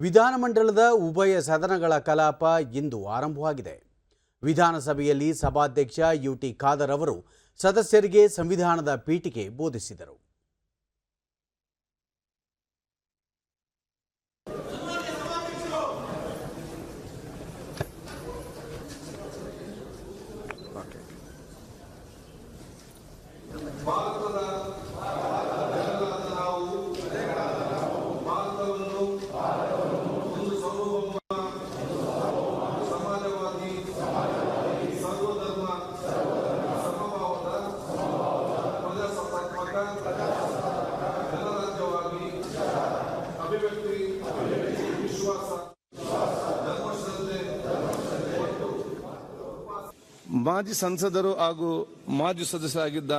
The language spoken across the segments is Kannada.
ವಿಧಾನಮಂಡಲದ ಉಭಯ ಸದನಗಳ ಕಲಾಪ ಇಂದು ಆರಂಭವಾಗಿದೆ. ವಿಧಾನಸಭೆಯಲ್ಲಿ ಸಭಾಧ್ಯಕ್ಷ ಯುಟಿ ಖಾದರ್ ಅವರು ಸದಸ್ಯರಿಗೆ ಸಂವಿಧಾನದ ಪೀಠಿಕೆ ಬೋಧಿಸಿದರು. ಮಾಜಿ ಸಂಸದರು ಹಾಗೂ ಮಾಜಿ ಸದಸ್ಯರಾಗಿದ್ದ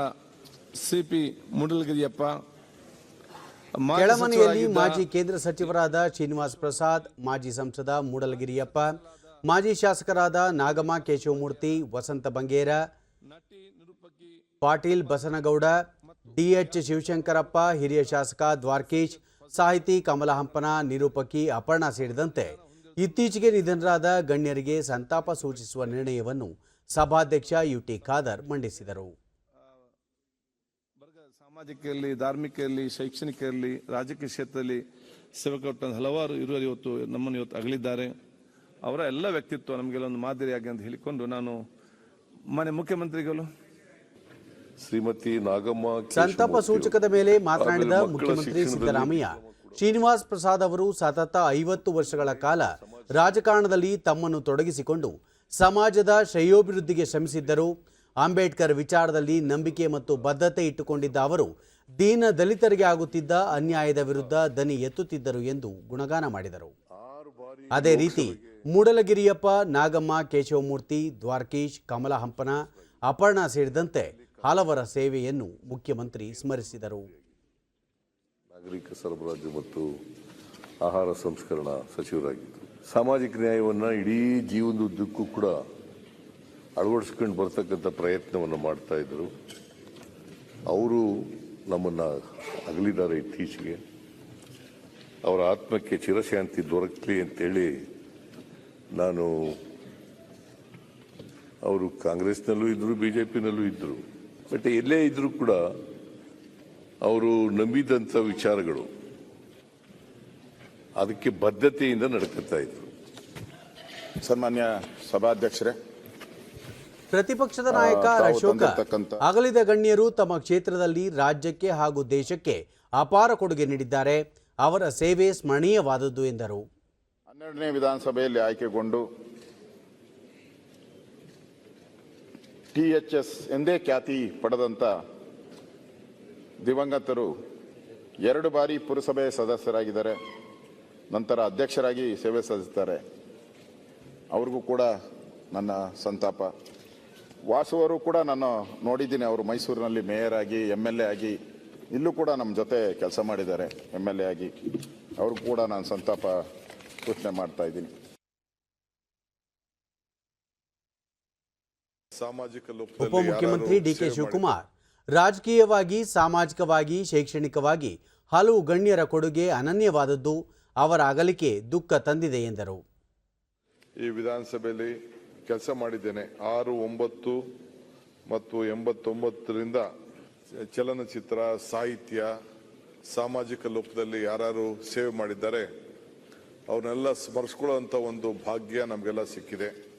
ಸಿಪಿ ಮುಡಲಗಿರಿಯಪ್ಪ ಮಾಜಿ ಕೆಳಮನೆಯಲ್ಲಿ ಮಾಜಿ ಕೇಂದ್ರ ಸಚಿವರಾದ ಶ್ರೀನಿವಾಸ್ ಪ್ರಸಾದ್ ಮಾಜಿ ಸಂಸದ ಮೂಡಲಗಿರಿಯಪ್ಪ ಮಾಜಿ ಶಾಸಕರಾದ ನಾಗಮ್ಮ ಕೇಶವಮೂರ್ತಿ ವಸಂತ ಬಂಗೇರ ಪಾಟೀಲ್ ಬಸನಗೌಡ ಡಿಎಚ್ ಶಿವಶಂಕರಪ್ಪ ಹಿರಿಯ ಶಾಸಕ ದ್ವಾರಕೀಶ್ ಸಾಹಿತಿ ಕಮಲ ಹಂಪನ ನಿರೂಪಕಿ ಅಪರ್ಣ ಸೇರಿದಂತೆ ಇತ್ತೀಚೆಗೆ ನಿಧನರಾದ ಗಣ್ಯರಿಗೆ ಸಂತಾಪ ಸೂಚಿಸುವ ನಿರ್ಣಯವನ್ನು ಸಭಾಧ್ಯಕ್ಷ ಯುಟಿ ಖಾದರ್ ಮಂಡಿಸಿದರು. ಸಾಮಾಜಿಕಲ್ಲಿ ಸಾಮಾಜಿಕ ಇರಲಿ ಧಾರ್ಮಿಕ ಇರಲಿ ಶೈಕ್ಷಣಿಕ ಇರಲಿ ರಾಜಕೀಯ ಕ್ಷೇತ್ರದಲ್ಲಿ ಸೇವೆ ಕೊಟ್ಟ ಹಲವಾರು ಇರುವರು ಇವತ್ತು ನಮ್ಮನ್ನು ಇವತ್ತು ಅಗಲಿದ್ದಾರೆ. ಅವರ ಎಲ್ಲ ವ್ಯಕ್ತಿತ್ವ ನಮಗೆಲ್ಲ ಒಂದು ಮಾದರಿಯಾಗಿ ಅಂತ ಹೇಳಿಕೊಂಡು ನಾನು ಮನೆ ಮುಖ್ಯಮಂತ್ರಿಗಳು. ಶ್ರೀಮತಿ ನಾಗಮ್ಮ ಸಂತಾಪ ಸೂಚಕದ ಮೇಲೆ ಮಾತನಾಡಿದ ಮುಖ್ಯಮಂತ್ರಿ ಸಿದ್ದರಾಮಯ್ಯ ಶ್ರೀನಿವಾಸ್ ಪ್ರಸಾದ್ ಅವರು ಸತತ ಐವತ್ತು ವರ್ಷಗಳ ಕಾಲ ರಾಜಕಾರಣದಲ್ಲಿ ತಮ್ಮನ್ನು ತೊಡಗಿಸಿಕೊಂಡು ಸಮಾಜದ ಶ್ರೇಯೋಭಿವೃದ್ಧಿಗೆ ಶ್ರಮಿಸಿದ್ದರು. ಅಂಬೇಡ್ಕರ್ ವಿಚಾರದಲ್ಲಿ ನಂಬಿಕೆ ಮತ್ತು ಬದ್ಧತೆ ಇಟ್ಟುಕೊಂಡಿದ್ದ ಅವರು ದೀನ ದಲಿತರಿಗೆ ಆಗುತ್ತಿದ್ದ ಅನ್ಯಾಯದ ವಿರುದ್ಧ ದನಿ ಎತ್ತುತ್ತಿದ್ದರು ಎಂದು ಗುಣಗಾನ ಮಾಡಿದರು. ಅದೇ ರೀತಿ ಮೂಡಲಗಿರಿಯಪ್ಪ, ನಾಗಮ್ಮ, ಕೇಶವಮೂರ್ತಿ, ದ್ವಾರಕೀಶ್ ಕಮಲ ಹಂಪನ ಅಪರ್ಣ ಸೇರಿದಂತೆ ಹಲವರ ಸೇವೆಯನ್ನು ಮುಖ್ಯಮಂತ್ರಿ ಸ್ಮರಿಸಿದರು. ನಾಗರಿಕ ಸರಬರಾಜು ಮತ್ತು ಆಹಾರ ಸಂಸ್ಕರಣಾ ಸಚಿವರಾಗಿದ್ದರು. ಸಾಮಾಜಿಕ ನ್ಯಾಯವನ್ನು ಇಡೀ ಜೀವನದುದ್ದಕ್ಕೂ ಕೂಡ ಅಳವಡಿಸ್ಕೊಂಡು ಬರ್ತಕ್ಕಂಥ ಪ್ರಯತ್ನವನ್ನು ಮಾಡ್ತಾ ಇದ್ದರು. ಅವರು ನಮ್ಮನ್ನು ಅಗಲಿದ್ದಾರೆ ಇತ್ತೀಚೆಗೆ. ಅವರ ಆತ್ಮಕ್ಕೆ ಚಿರಶಾಂತಿ ದೊರಕಲಿ ಅಂತೇಳಿ ನಾನು ಅವರು ಕಾಂಗ್ರೆಸ್ನಲ್ಲೂ ಇದ್ದರು ಬಿ ಜೆ ಪಿನಲ್ಲೂ ಇದ್ದರು ಬಟ್ ಎಲ್ಲೇ ಇದ್ದರೂ ಕೂಡ ಅವರು ನಂಬಿದಂಥ ವಿಚಾರಗಳು ಅದಕ್ಕೆ ಬದ್ಧತೆಯಿಂದ ನಡ್ಕೊತಾ ಇದ್ರು. ಸನ್ಮಾನ್ಯ ಸಭಾಧ್ಯಕ್ಷರೇ ಪ್ರತಿಪಕ್ಷದ ನಾಯಕ ಅಶೋಕ್ ಅಶೋಕ ಅಗಲಿದ ಗಣ್ಯರು ತಮ್ಮ ಕ್ಷೇತ್ರದಲ್ಲಿ ರಾಜ್ಯಕ್ಕೆ ಹಾಗೂ ದೇಶಕ್ಕೆ ಅಪಾರ ಕೊಡುಗೆ ನೀಡಿದ್ದಾರೆ. ಅವರ ಸೇವೆ ಸ್ಮರಣೀಯವಾದದ್ದು ಎಂದರು. ಹನ್ನೆರಡನೇ ವಿಧಾನಸಭೆಯಲ್ಲಿ ಆಯ್ಕೆಗೊಂಡು ಟಿಎಚ್ಎಸ್ ಎಂದೇ ಖ್ಯಾತಿ ಪಡೆದಂತ ದಿವಂಗತರು ಎರಡು ಬಾರಿ ಪುರಸಭೆ ಸದಸ್ಯರಾಗಿದ್ದಾರೆ. ನಂತರ ಅಧ್ಯಕ್ಷರಾಗಿ ಸೇವೆ ಸಲ್ಲಿಸ್ತಾರೆ ಅವ್ರಿಗೂ ಕೂಡ ನನ್ನ ಸಂತಾಪ. ವಾಸುವರು ಕೂಡ ನಾನು ನೋಡಿದ್ದೀನಿ ಅವರು ಮೈಸೂರಿನಲ್ಲಿ ಮೇಯರ್ ಆಗಿ ಎಂ ಎಲ್ ಎ ಆಗಿ ಇಲ್ಲೂ ಕೂಡ ನಮ್ಮ ಜೊತೆ ಕೆಲಸ ಮಾಡಿದ್ದಾರೆ ಎಂ ಎಲ್ ಎ ಆಗಿ. ಅವ್ರಿಗೂ ಕೂಡ ನಾನು ಸಂತಾಪ ಸೂಚನೆ ಮಾಡ್ತಾ ಇದ್ದೀನಿ. ಸಾಮಾಜಿಕ ಉಪಮುಖ್ಯಮಂತ್ರಿ ಡಿಕೆ ಶಿವಕುಮಾರ್ ರಾಜಕೀಯವಾಗಿ ಸಾಮಾಜಿಕವಾಗಿ ಶೈಕ್ಷಣಿಕವಾಗಿ ಹಲವು ಗಣ್ಯರ ಕೊಡುಗೆ ಅನನ್ಯವಾದದ್ದು. ಅವರ ಅಗಲಿಕೆ ದುಃಖ ತಂದಿದೆ ಎಂದರು. ಈ ವಿಧಾನಸಭೆಯಲ್ಲಿ ಕೆಲಸ ಮಾಡಿದ್ದೇನೆ. ಆರು, ಒಂಬತ್ತು ಮತ್ತು ಎಂಬತ್ತೊಂಬತ್ತರಿಂದ ಚಲನಚಿತ್ರ, ಸಾಹಿತ್ಯ, ಸಾಮಾಜಿಕ ಲೋಕದಲ್ಲಿ ಯಾರು ಸೇವೆ ಮಾಡಿದ್ದಾರೆ, ಅವನ್ನೆಲ್ಲ ಸ್ಮರಿಸ್ಕೊಳ್ಳೋ ಒಂದು ಭಾಗ್ಯ ನಮಗೆಲ್ಲ ಸಿಕ್ಕಿದೆ.